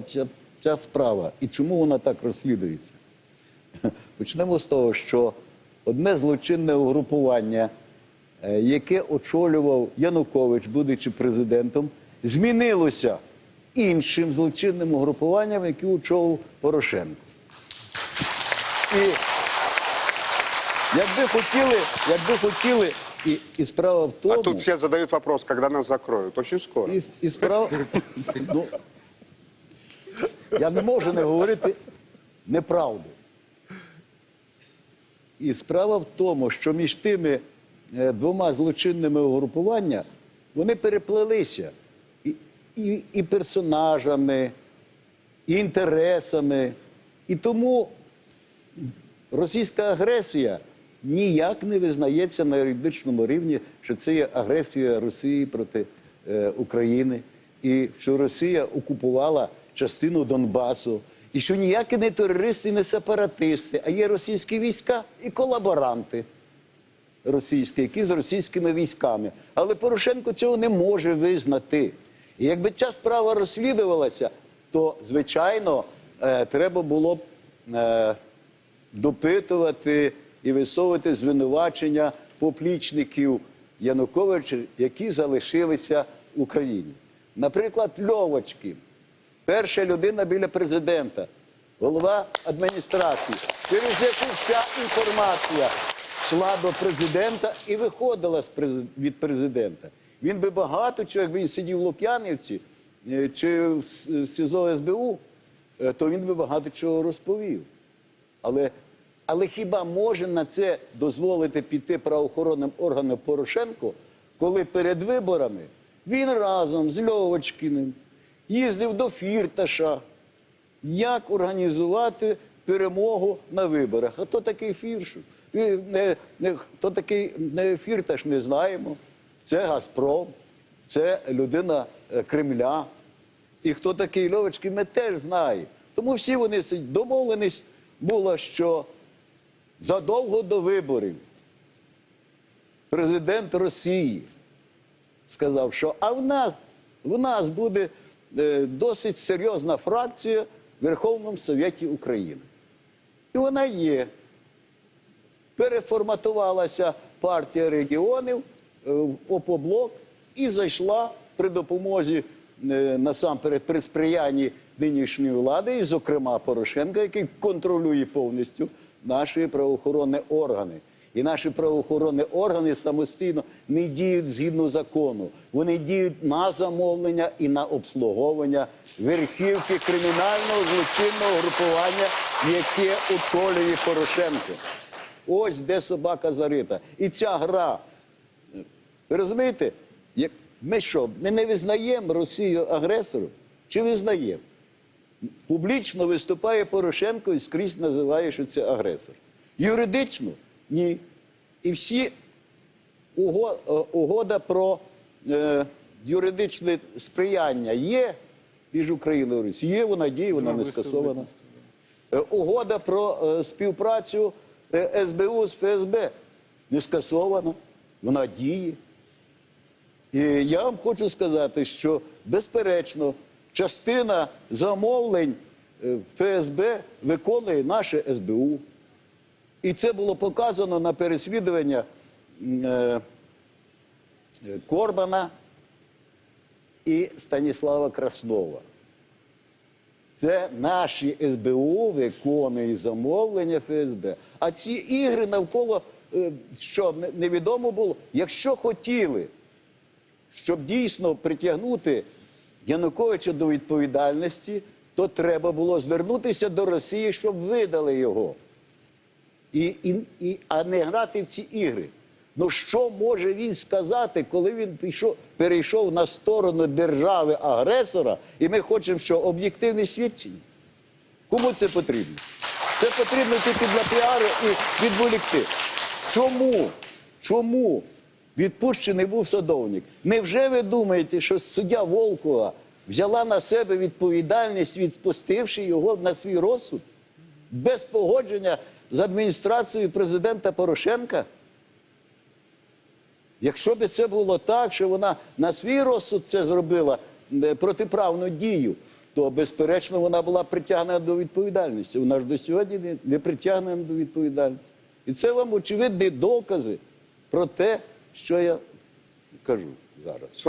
ця, ця справа і чому вона так розслідується? Почнемо з того, що одне злочинне угрупування, е, яке очолював Янукович, будучи президентом, змінилося іншим злочинним угрупуванням, яке очолив Порошенко. І якби хотіли, якби хотіли, і, і справа в тому. А тут все задают вопрос, когда нас закроют. Очень скоро. І, і справа. Я не можу не говорити неправду. І справа в тому, що між тими е, двома злочинними угрупуваннями вони переплелися і, і, і персонажами, і інтересами. І тому російська агресія ніяк не визнається на юридичному рівні, що це є агресія Росії проти е, України, і що Росія окупувала частину Донбасу, і що ніякі не терористи, не сепаратисти, а є російські війська і колаборанти російські, які з російськими військами. Але Порошенко цього не може визнати. І якби ця справа розслідувалася, то звичайно е, треба було б е, допитувати і висовувати звинувачення поплічників Януковича, які залишилися в Україні. Наприклад, Льовочкін, перша людина біля президента, голова адміністрації, через яку вся інформація йшла до президента і виходила від президента. Він би багато чого, якби він сидів в Лук'янівці е, чи в СІЗО СБУ, е, то він би багато чого розповів. Але, але хіба може на це дозволити піти правоохоронним органам Порошенко, коли перед виборами він разом з Льовочкіним їздив до Фірташа, як організувати перемогу на виборах? А хто такий? Е, не- Хто такий Фірташ, ми знаємо. Це Газпром, це людина е, Кремля. І хто такий Льовочкін, ми теж знаємо. Тому всі вони. Домовленість була, що задовго до виборів президент Росії сказав, що а в нас, в нас буде е, досить серйозна фракція в Верховному Совєті України. І вона є. Переформатувалася партія регіонів е, в ОПОБЛОК і зайшла при допомозі е, насамперед при сприянні нинішньої влади, і, зокрема, Порошенка, який контролює повністю наші правоохоронні органи. І наші правоохоронні органи самостійно не діють згідно закону. Вони діють на замовлення і на обслуговування верхівки кримінального злочинного групування, яке очолює Порошенко. Ось де собака зарита. І ця гра. Ви розумієте, як ми що, ми не визнаємо Росію агресором? Чи визнаємо? Публічно виступає Порошенко і скрізь називає, що це агресор. Юридично ні. І всі е, угода про е, юридичне сприяння є між Україною і Росією. Є вона діє, вона не скасована. Е, Угода про е, співпрацю е, СБУ з ФСБ не скасована, вона діє. І я вам хочу сказати, що безперечно частина замовлень ФСБ виконує наше СБУ. І це було показано на переслідування е, е, Корбана і Станіслава Краснова. Це наші СБУ виконує замовлення ФСБ. А ці ігри навколо е, що невідомо було. Якщо хотіли, щоб дійсно притягнути Януковича до відповідальності, то треба було звернутися до Росії, щоб видали його. І, і, і, а не грати в ці ігри. Ну що може він сказати, коли він пішов, перейшов на сторону держави-агресора, і ми хочемо, що об'єктивне свідчення? Кому це потрібно? Це потрібно тільки для піару і відволікти. Чому? Чому відпущений був садовник? Невже ви думаєте, що суддя Волкова взяла на себе відповідальність, відпустивши його на свій розсуд? Без погодження з адміністрацією президента Порошенка? Якщо б це було так, що вона на свій розсуд це зробила е, протиправну дію, то безперечно вона була притягнена до відповідальності. Вона ж до сьогодні не, не притягнена до відповідальності. І це вам очевидні докази про те, що я кажу зараз.